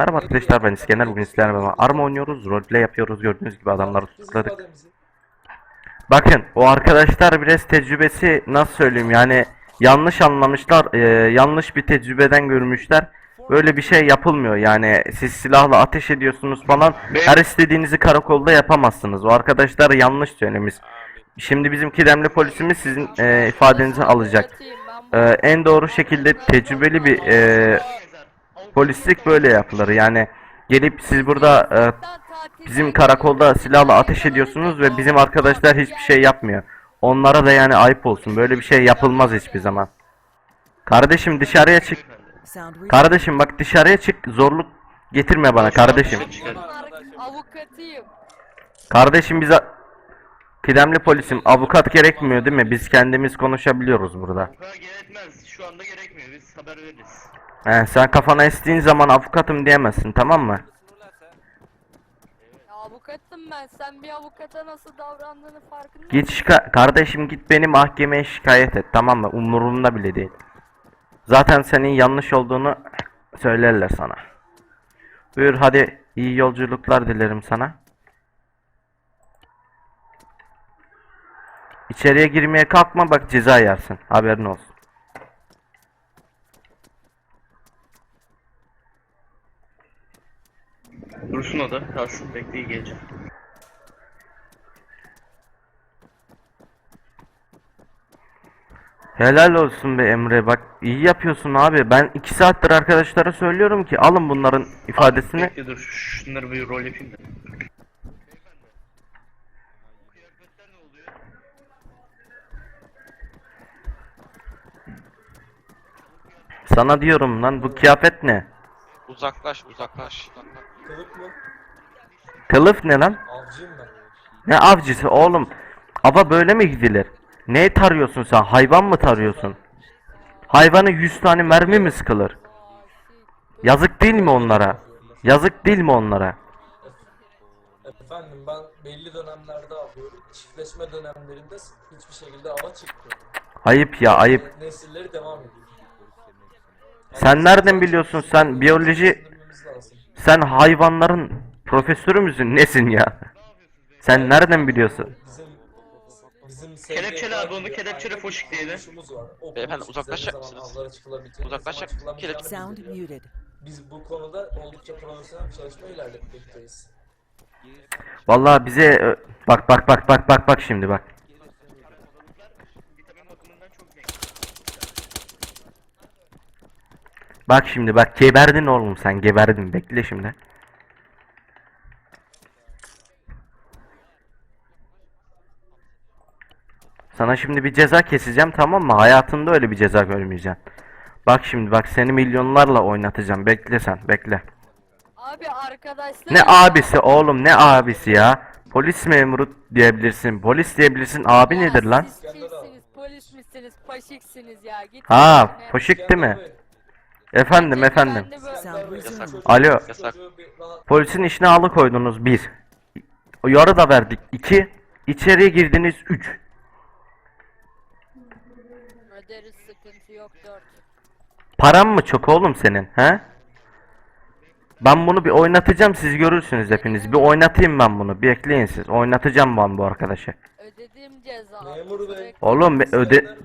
Merhaba arkadaşlar ben İskender. Bugün sizlerle beraber arma oynuyoruz roleplay yapıyoruz. Gördüğünüz gibi adamları tutukladık Bakın o arkadaşlar biraz tecrübesi nasıl söyleyeyim yani yanlış anlamışlar e, yanlış bir tecrübeden görmüşler. Böyle bir şey yapılmıyor. Yani siz silahla ateş ediyorsunuz falan her istediğinizi karakolda yapamazsınız. O arkadaşlar yanlış söylemiş. Şimdi bizim kıdemli polisimiz sizin e, ifadenizi alacak. E, en doğru şekilde tecrübeli bir e, polislik böyle yapılır. Yani gelip siz burada e, bizim karakolda silahla ateş ediyorsunuz ve bizim arkadaşlar hiçbir şey yapmıyor. Onlara da yani ayıp olsun. Böyle bir şey yapılmaz hiçbir zaman. Kardeşim dışarıya çık. Kardeşim bak dışarıya çık. Zorluk getirme bana kardeşim. Avukatıyım. Kardeşim bize kıdemli polisim avukat gerekmiyor değil mi? Biz kendimiz konuşabiliyoruz burada. Gerekmez. Şu anda gerekmiyor. Biz haber veririz. He, sen kafana estiğin zaman avukatım diyemezsin tamam mı? Ya avukatım ben. Sen bir avukata nasıl davrandığını farkında Git şika kardeşim git beni mahkemeye şikayet et tamam mı? Umurumda bile değil. Zaten senin yanlış olduğunu söylerler sana. Buyur hadi iyi yolculuklar dilerim sana. İçeriye girmeye kalkma bak ceza yersin. Haberin olsun. Dursun o da. Kalsın bekleyin geleceğim. Helal olsun be Emre bak iyi yapıyorsun abi. Ben iki saattir arkadaşlara söylüyorum ki alın bunların ifadesini. Bekle dur. Şunları bir rol yapayım da. Sana diyorum lan bu kıyafet ne? Uzaklaş, uzaklaş. Kılık mı? Kılıf ne lan? Avcıyım ben. Ne avcısı oğlum? Ava böyle mi gidilir? Ne tarıyorsun sen? Hayvan mı tarıyorsun? Hayvanı 100 tane mermi mi sıkılır? Yazık değil mi onlara? Yazık değil mi onlara? Efendim ben belli dönemlerde avlıyorum. Çiftleşme dönemlerinde hiçbir şekilde ava çıkmıyor. Ayıp ya ayıp. Nesilleri devam ediyor. Sen nereden biliyorsun sen biyoloji. Sen hayvanların profesörü müsün nesin ya? Sen nereden biliyorsun? Bizim bizim Kelepçeli abi, onu kelepçeli ayrı foşik bir diyelim. kuruluşumuz var. O Beyefendi, kuruluş uzaklaşacak zaman mısınız? avlara çıkılabileceğini, Uzaklaşacak, zaman çıkılamayacağını Sound muted. Biz bu konuda oldukça profesyonel bir çalışma ilerletmekteyiz. Vallahi bize bak bak bak bak bak bak şimdi bak. Bak şimdi bak geberdin oğlum sen geberdin bekle şimdi. Sana şimdi bir ceza keseceğim tamam mı? Hayatında öyle bir ceza görmeyeceksin. Bak şimdi bak seni milyonlarla oynatacağım. Bekle sen bekle. Abi arkadaşlar. Ne abisi oğlum ne abisi ya? Polis memuru diyebilirsin. Polis diyebilirsin. Abi Ya nedir lan? Siz kimsiniz? Polis misiniz? Paşiksiniz ya. Git. Ha poşik değil mi? Efendim efendim. Yasak. Alo. Yasak. Bir Polisin işine alıkoydunuz bir. Yarı da verdik iki. İçeriye girdiniz üç. Öderiz sıkıntı yok dört. Param mı çok oğlum senin he? Ben bunu bir oynatacağım siz görürsünüz hepiniz. Bir oynatayım ben bunu. Bekleyin siz. Oynatacağım ben bu arkadaşı. Ödediğim ceza. Memur bey. Oğlum öde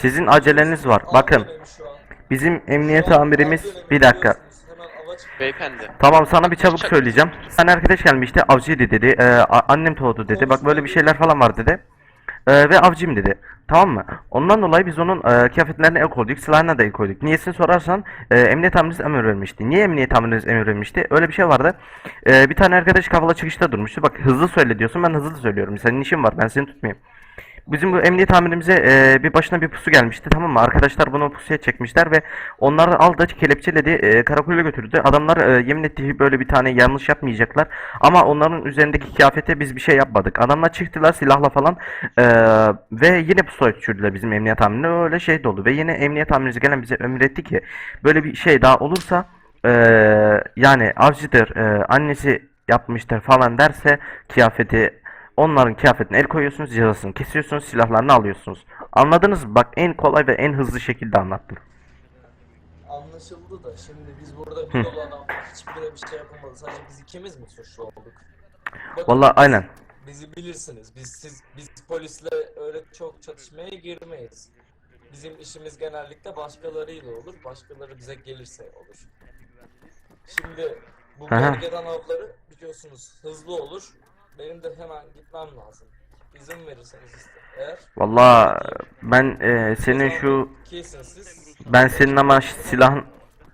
sizin aceleniz var. Bakın bizim emniyet amirimiz bir dakika. Beyefendi. Tamam sana bir çabuk söyleyeceğim. Sen arkadaş gelmişti avcıydı dedi. Ee, a- annem doğdu dedi. Bak böyle bir şeyler falan var dedi. Ee, ve avcıyım dedi. Tamam mı? Ondan dolayı biz onun e, kıyafetlerine el koyduk, silahına da el koyduk. Niyesini sorarsan e, emniyet amiriniz emir vermişti. Niye emniyet amiriniz emir vermişti? Öyle bir şey vardı. E, bir tane arkadaş kafalı çıkışta durmuştu. Bak hızlı söyle diyorsun ben hızlı söylüyorum. Senin işin var ben seni tutmayayım. Bizim bu emniyet amirimize e, bir başına bir pusu gelmişti tamam mı? Arkadaşlar bunu pusuya çekmişler ve onları aldı kelepçeledi e, karakola götürdü. Adamlar e, yemin etti böyle bir tane yanlış yapmayacaklar. Ama onların üzerindeki kıyafete biz bir şey yapmadık. Adamlar çıktılar silahla falan e, ve yine pusuya düşürdüler bizim emniyet amirine. Öyle şey dolu ve yine emniyet amirimiz gelen bize emretti ki böyle bir şey daha olursa e, yani avcıdır e, annesi yapmıştır falan derse kıyafeti Onların kıyafetine el koyuyorsunuz, cezasını kesiyorsunuz, silahlarını alıyorsunuz. Anladınız mı? Bak en kolay ve en hızlı şekilde anlattım. Anlaşıldı da şimdi biz burada bir dolu adam hiçbirine bir şey yapamadı. Sadece biz ikimiz mi suçlu olduk? Bakın, Vallahi biz- aynen. Bizi bilirsiniz. Biz siz biz polisle öyle çok çatışmaya girmeyiz. Bizim işimiz genellikle başkalarıyla olur. Başkaları bize gelirse olur. Şimdi bu Aha. bölgeden avları biliyorsunuz hızlı olur. Benim de hemen gitmem lazım. İzin verirseniz işte. Eğer Vallahi ben e, senin şu Kesin siz. ben senin ama silahın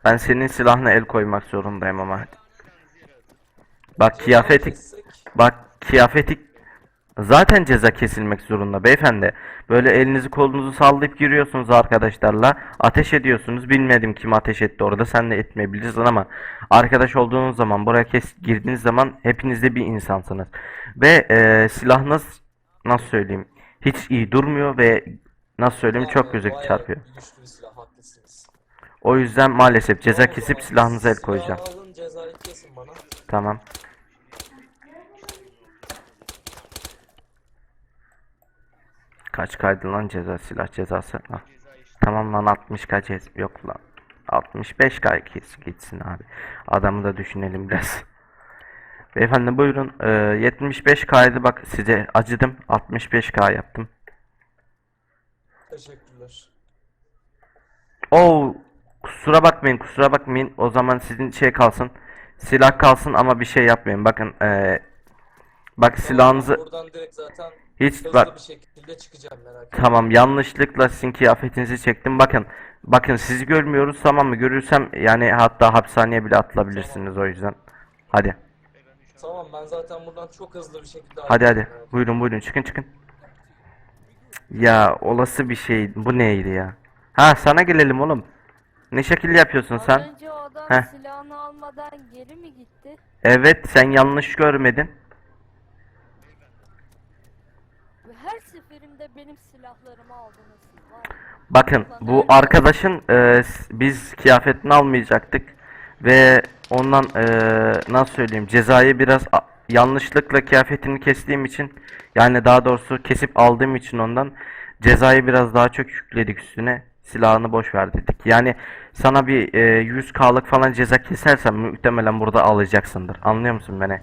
ben senin silahına el koymak zorundayım ama. Bak kıyafeti Kessek, Bak kıyafeti zaten ceza kesilmek zorunda beyefendi. Böyle elinizi kolunuzu sallayıp giriyorsunuz arkadaşlarla. Ateş ediyorsunuz. Bilmedim kim ateş etti orada. Sen de etmeyebilirsin ama arkadaş olduğunuz zaman buraya kes girdiğiniz zaman hepiniz de bir insansınız. Ve e, silahınız nasıl söyleyeyim hiç iyi durmuyor ve nasıl söyleyeyim çok göze çarpıyor. O yüzden maalesef ceza kesip silahınıza el koyacağım. Tamam. Kaç kaydı lan ceza silah cezası? Ha. Tamam lan 60 kaç yok lan. 65 kay gitsin abi. Adamı da düşünelim biraz. Beyefendi buyurun. Ee, 75 kaydı bak size acıdım. 65k yaptım. Teşekkürler. Oo kusura bakmayın kusura bakmayın. O zaman sizin şey kalsın. Silah kalsın ama bir şey yapmayın. Bakın ee, bak silahınızı Buradan direkt zaten hiç hızlı bak bir şekilde çıkacağım merak etmeyin. Tamam yanlışlıkla sizin kıyafetinizi çektim. Bakın bakın sizi görmüyoruz tamam mı? Görürsem yani hatta hapishaneye bile atılabilirsiniz o yüzden. Hadi. Tamam ben zaten buradan çok hızlı bir şekilde Hadi hadi. ayrılıyorum. Buyurun buyurun çıkın çıkın. Ya olası bir şey. Bu neydi ya? Ha sana gelelim oğlum. Ne şekil yapıyorsun Az sen? önce o adam Heh. silahını almadan geri mi gitti? Evet sen yanlış görmedin. Ve her seferinde benim silahlarımı aldınız. Bakın bu arkadaşın e, biz kıyafetini almayacaktık ve ondan e, nasıl söyleyeyim cezayı biraz yanlışlıkla kıyafetini kestiğim için yani daha doğrusu kesip aldığım için ondan cezayı biraz daha çok yükledik üstüne silahını boş ver dedik. Yani sana bir e, 100k'lık falan ceza kesersem muhtemelen burada alacaksındır. Anlıyor musun beni?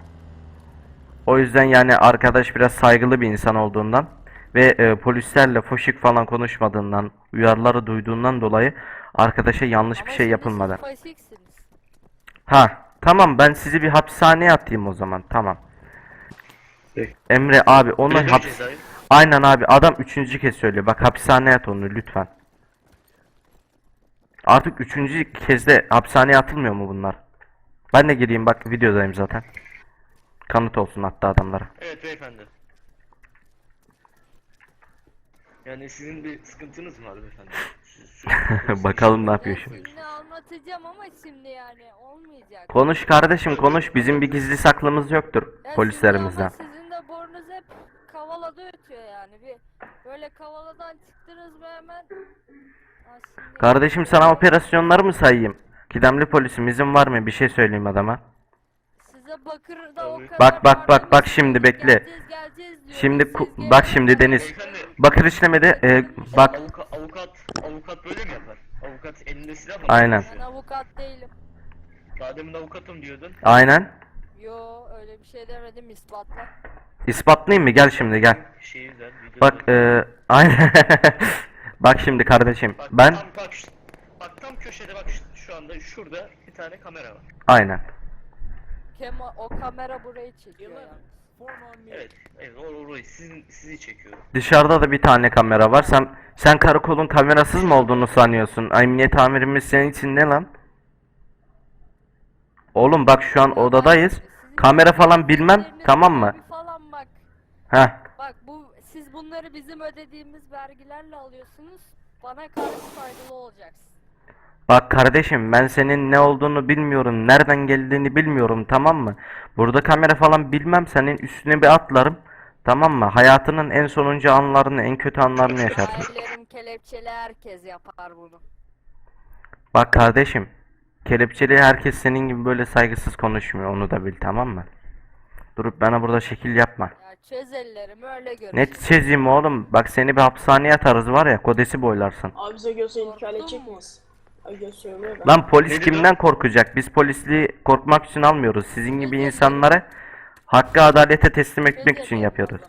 O yüzden yani arkadaş biraz saygılı bir insan olduğundan ve e, polislerle foşik falan konuşmadığından, uyarıları duyduğundan dolayı arkadaşa yanlış bir şey yapılmadı. fasiksiniz. Ha, tamam ben sizi bir hapishaneye atayım o zaman. Tamam. Peki. Emre abi onu Öyle hap cezayı. Aynen abi adam üçüncü kez söylüyor. Bak hapishaneye at onu lütfen. Artık üçüncü kez de hapishaneye atılmıyor mu bunlar? Ben de gireyim bak videodayım zaten. Kanıt olsun hatta adamlara. Evet beyefendi. Yani sizin bir sıkıntınız mı var beyefendi? Siz sürekli- Bakalım ne yapıyor şimdi. şimdi anlatacağım ama şimdi yani olmayacak. Konuş kardeşim konuş. Bizim bir gizli saklımız yoktur Ya polislerimizden. Sizin, ama sizin de burnunuz hep kavalada ötüyor yani. Bir böyle kavaladan çıktınız mı hemen. Ha, şimdi- Kardeşim sana operasyonları mı sayayım? Kıdemli polisim izin var mı? Bir şey söyleyeyim adama. O kadar Bak, bak, bak, bak şimdi bekle. geleceğiz, geleceğiz diyoruz. Şimdi Siz ku- gelin bak şimdi. Deniz. Beyefendi Bakır işlemede e, bak avukat, avukat, avukat böyle mi yapar? Avukat elinde silah mı? Aynen. Ben avukat değilim. Daha demin avukatım diyordun. aynen. Yo öyle bir şey demedim ispatla. İspatlayayım mı? Gel şimdi gel. Videoda Bak e, aynen. bak şimdi kardeşim. Bak, Ben tam, bak, şu- bak tam köşede bak şu, şu anda şurada bir tane kamera var. aynen. Kema, o kamera burayı çekiyor yani. Evet, evet o orayı sizin sizi çekiyor. Dışarıda da bir tane kamera var. Sen sen karakolun kamerasız mı olduğunu sanıyorsun? Emniyet amirimiz senin için ne lan? Oğlum bak şu an odadayız. Kamera falan bilmem tamam mı? bir Falan bak. Heh. Bak bu siz bunları bizim ödediğimiz vergilerle alıyorsunuz. Bana karşı saygılı olacaksın. Bak kardeşim ben senin ne olduğunu bilmiyorum. Nereden geldiğini bilmiyorum tamam mı? Burada kamera falan bilmem senin üstüne bir atlarım. Tamam mı? Hayatının en sonuncu anlarını, en kötü anlarını yaşarsın. Ailelerin kelepçeli herkes yapar bunu. Bak kardeşim, kelepçeli herkes senin gibi böyle saygısız konuşmuyor. Onu da bil tamam mı? Durup bana burada şekil yapma. Ya çöz ellerimi öyle görürsün. Ne çizeyim oğlum? Bak seni bir hapishaneye atarız var ya kodesi boylarsın. Abi bize göğsü intikal Korktun ben. Lan polis Ne dedi kimden korkacak? Biz polisliği korkmak için almıyoruz. Sizin gibi insanlara hakkı adalete teslim etmek için yapıyoruz.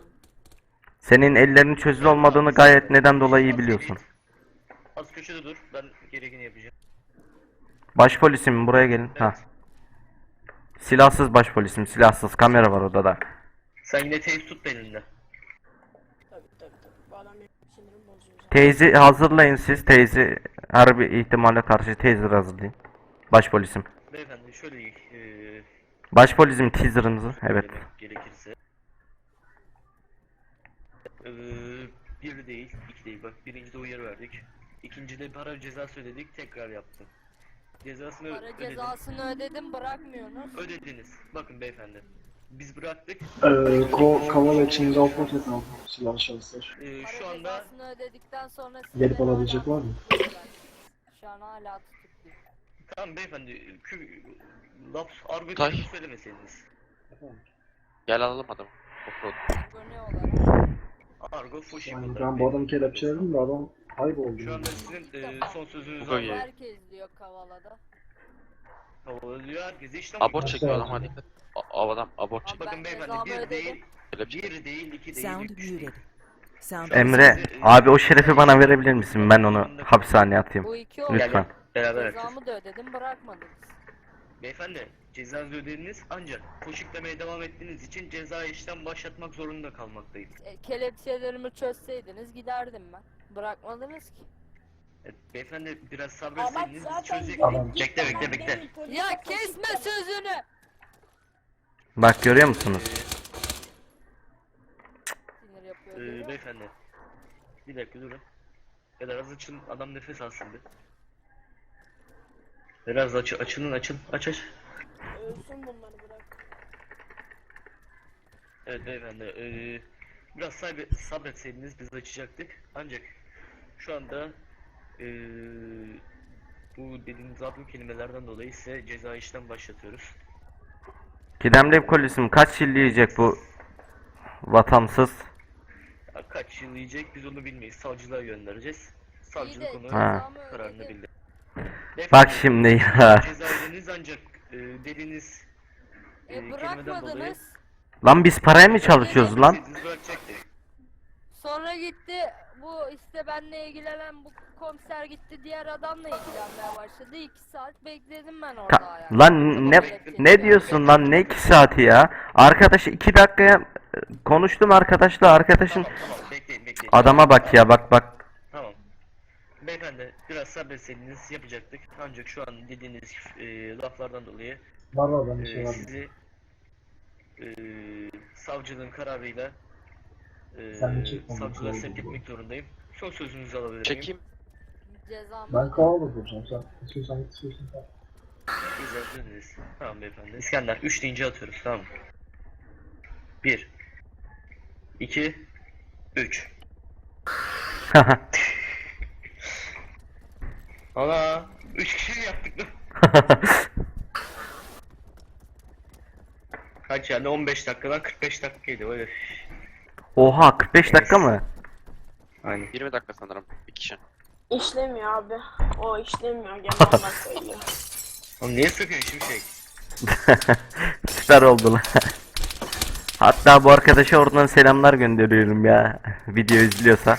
Senin ellerinin çözülü olmadığını gayet neden dolayı iyi biliyorsun. Az köşede dur. Ben gerekeni yapacağım. Başpolisim buraya gelin. Ha. Silahsız başpolisim, silahsız. Kamera var odada. Sen yine teyp tut elinde. Tabii tabii tabii. Bu adam benim sinirimi bozuyor zaten. Teyzi hazırlayın siz. Teyzi her bir ihtimale karşı teaser hazırlayın. Başpolisim. Beyefendi şöyle eee Başpolisim teaserınızı. Evet. gerekirse. Eee bir değil, iki değil. Bak birincide uyarı verdik. İkincide para cezası ödedik, tekrar yaptım. Cezasını Para ödedim. cezasını ödedim bırakmıyorsunuz. Ödediniz. Bakın beyefendi. Biz bıraktık. Ee, ko kavala içinde altına aldı silahlı şahıslar. Eee, Para şu anda ödedikten sonra Gelip alabilecek var mı? Şu an hala tutukluyum. tamam beyefendi kü laf argo Tay. söylemeseydiniz. Gel alalım adamı. Offroad. Abone olarak. Argo foşik Yani ben bu adamı kelepçeledim de adam kayboldu. Şu anda sizin eee, son iyi. almak Herkes diyor Kavala'da. havalıyor. Herkese işlem Abort çekiyor adam hadi. Adam abort çekiyor. Bakın beyefendi bir değil, bir değil, iki değil, Sound üç değil. muted. Sound Emre, abi o şerefi bana verebilir misin? Ben onu hapishaneye atayım. Bu iki oldu. Lütfen. Beraber. Cezamı da ödedim bırakmadınız. Beyefendi, cezanızı ödediniz ancak poşiklemeye devam ettiğiniz için ceza işlem başlatmak zorunda kalmaktayım. E, kelepçelerimi çözseydiniz giderdim ben. Bırakmadınız ki. Evet, beyefendi biraz Amaç sabretseydiniz zaten çözecektik. Adam- Bekle bekle bekle. Ya kesme sözünü. Bak görüyor musunuz? Sinir yapıyor. Ee, beyefendi. Bir dakika durun. Biraz açın, adam nefes alsın bir. Biraz aç, açılın açın, aç aç. Ölsün bunları bırak. Evet beyefendi, ee, biraz sabret, sabretseydiniz biz açacaktık. Ancak şu anda ee, bu dediğiniz adlı kelimelerden dolayı size ceza işlem başlatıyoruz. Kidemli polisim kaç yıl yiyecek bu vatansız? Ya Kaç yıl yiyecek biz onu bilmeyiz. Savcılığa göndereceğiz. Savcılık onu Ha. kararını ödedim. bildir. Bak şimdi ya. Ceza ödediniz ancak e, dediğiniz e, E kelimeden dolayı bırakmadınız. Lan biz paraya mı çalışıyoruz lan? Siz bırakacaktı. Sonra gitti bu işte benle ilgilenen bu komiser gitti diğer adamla ilgilenmeye başladı. İki saat bekledim ben orada Ka- yani. lan ne ne diyorsun lan ne iki saati ya? Arkadaş iki dakikaya konuştum arkadaşla arkadaşın Tamam tamam bekleyin bekleyin. adama bak ya bak bak. Tamam. Beyefendi biraz sabretseydiniz yapacaktık. Ancak şu an dediğiniz e, laflardan dolayı Var var ben e, bir şey var. sizi e, savcılığın kararıyla e, savcılığa sevk etmek zorundayım. Son sözünüzü alabilir miyim? Çekeyim. Cezamı Ben ödedim. kavala duracağım sen. İstiyorsan git istiyorsan kal. Güzel döneriz. Tamam beyefendi. İskender 3 deyince atıyoruz tamam mı? 1 2 3 Ana 3 kişi yaptık lan? Kaç yani 15 dakikadan 45 dakikaydı öyle. Oha 45 dakika mı? Aynen. 20 dakika sanırım. Bir kişi. İşlemiyor abi. O işlemiyor. Gene onlar söylüyor. Oğlum niye sıkıyorsun şimşek? Süper oldu lan. Hatta bu arkadaşa oradan selamlar gönderiyorum ya. Video izliyorsa.